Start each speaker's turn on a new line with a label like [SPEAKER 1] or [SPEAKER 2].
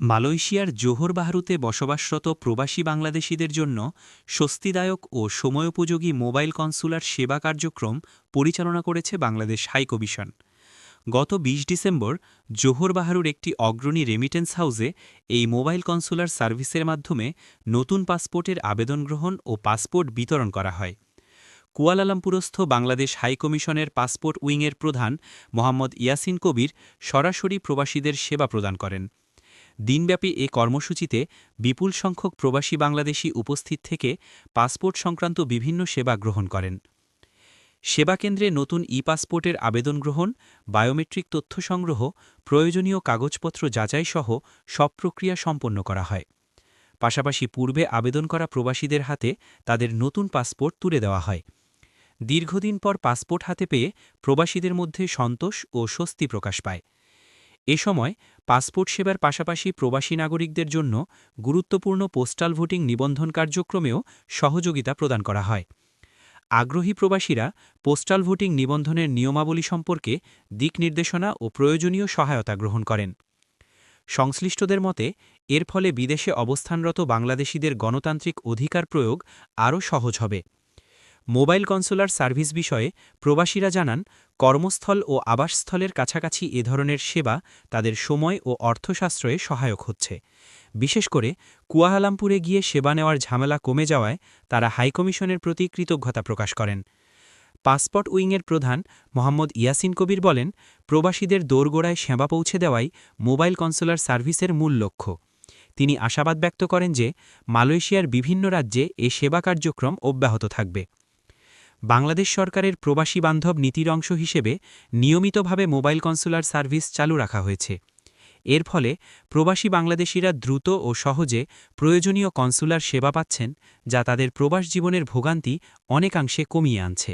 [SPEAKER 1] মালয়েশিয়ার জোহর বাহারুতে বসবাসরত প্রবাসী বাংলাদেশিদের জন্য স্বস্তিদায়ক ও সময়োপযোগী মোবাইল কনসুলার সেবা কার্যক্রম পরিচালনা করেছে বাংলাদেশ হাইকমিশন গত ২০ ডিসেম্বর জোহর বাহারুর একটি অগ্রণী রেমিটেন্স হাউসে এই মোবাইল কনসুলার সার্ভিসের মাধ্যমে নতুন পাসপোর্টের আবেদন গ্রহণ ও পাসপোর্ট বিতরণ করা হয়। কুয়ালালামপুরস্থ বাংলাদেশ হাইকমিশনের পাসপোর্ট উইংয়ের প্রধান মোহাম্মদ ইয়াসিন কবির সরাসরি প্রবাসীদের সেবা প্রদান করেন। দিনব্যাপী এ কর্মসূচিতে বিপুল সংখ্যক প্রবাসী বাংলাদেশি উপস্থিত থেকে পাসপোর্ট সংক্রান্ত বিভিন্ন সেবা গ্রহণ করেন। সেবাকেন্দ্রে নতুন ই পাসপোর্টের আবেদন গ্রহণ, বায়োমেট্রিক তথ্য সংগ্রহ, প্রয়োজনীয় কাগজপত্র যাচাইসহ সব প্রক্রিয়া সম্পন্ন করা হয়। পাশাপাশি পূর্বে আবেদন করা প্রবাসীদের হাতে তাদের নতুন পাসপোর্ট তুলে দেওয়া হয়। দীর্ঘদিন পর পাসপোর্ট হাতে পেয়ে প্রবাসীদের মধ্যে সন্তোষ ও স্বস্তি প্রকাশ পায়। এ সময় পাসপোর্ট সেবার পাশাপাশি প্রবাসী নাগরিকদের জন্য গুরুত্বপূর্ণ পোস্টাল ভোটিং নিবন্ধন কার্যক্রমেও সহযোগিতা প্রদান করা হয়। আগ্রহী প্রবাসীরা পোস্টাল ভোটিং নিবন্ধনের নিয়মাবলী সম্পর্কে দিক নির্দেশনা ও প্রয়োজনীয় সহায়তা গ্রহণ করেন। সংশ্লিষ্টদের মতে, এর ফলে বিদেশে অবস্থানরত বাংলাদেশিদের গণতান্ত্রিক অধিকার প্রয়োগ আরও সহজ হবে। মোবাইল কনসোলার সার্ভিস বিষয়ে প্রবাসীরা জানান, কর্মস্থল ও আবাসস্থলের কাছাকাছি এ ধরনের সেবা তাদের সময় ও অর্থশাস্ত্রয়ে সহায়ক হচ্ছে। বিশেষ করে কুয়াহালামপুরে গিয়ে সেবা নেওয়ার ঝামেলা কমে যাওয়ায় তারা হাইকমিশনের প্রতি কৃতজ্ঞতা প্রকাশ করেন। পাসপোর্ট উইংয়ের প্রধান মোহাম্মদ ইয়াসিন কবির বলেন, প্রবাসীদের দোরগোড়ায় সেবা পৌঁছে দেওয়াই মোবাইল কনসোলার সার্ভিসের মূল লক্ষ্য। তিনি আশাবাদ ব্যক্ত করেন যে, মালয়েশিয়ার বিভিন্ন রাজ্যে এ সেবা কার্যক্রম অব্যাহত থাকবে। বাংলাদেশ সরকারের প্রবাসী বান্ধব নীতির অংশ হিসেবে নিয়মিতভাবে মোবাইল কনসুলার সার্ভিস চালু রাখা হয়েছে। এর ফলে প্রবাসী বাংলাদেশিরা দ্রুত ও সহজে প্রয়োজনীয় কনসুলার সেবা পাচ্ছেন, যা তাদের প্রবাস জীবনের ভোগান্তি অনেকাংশে কমিয়ে আনছে।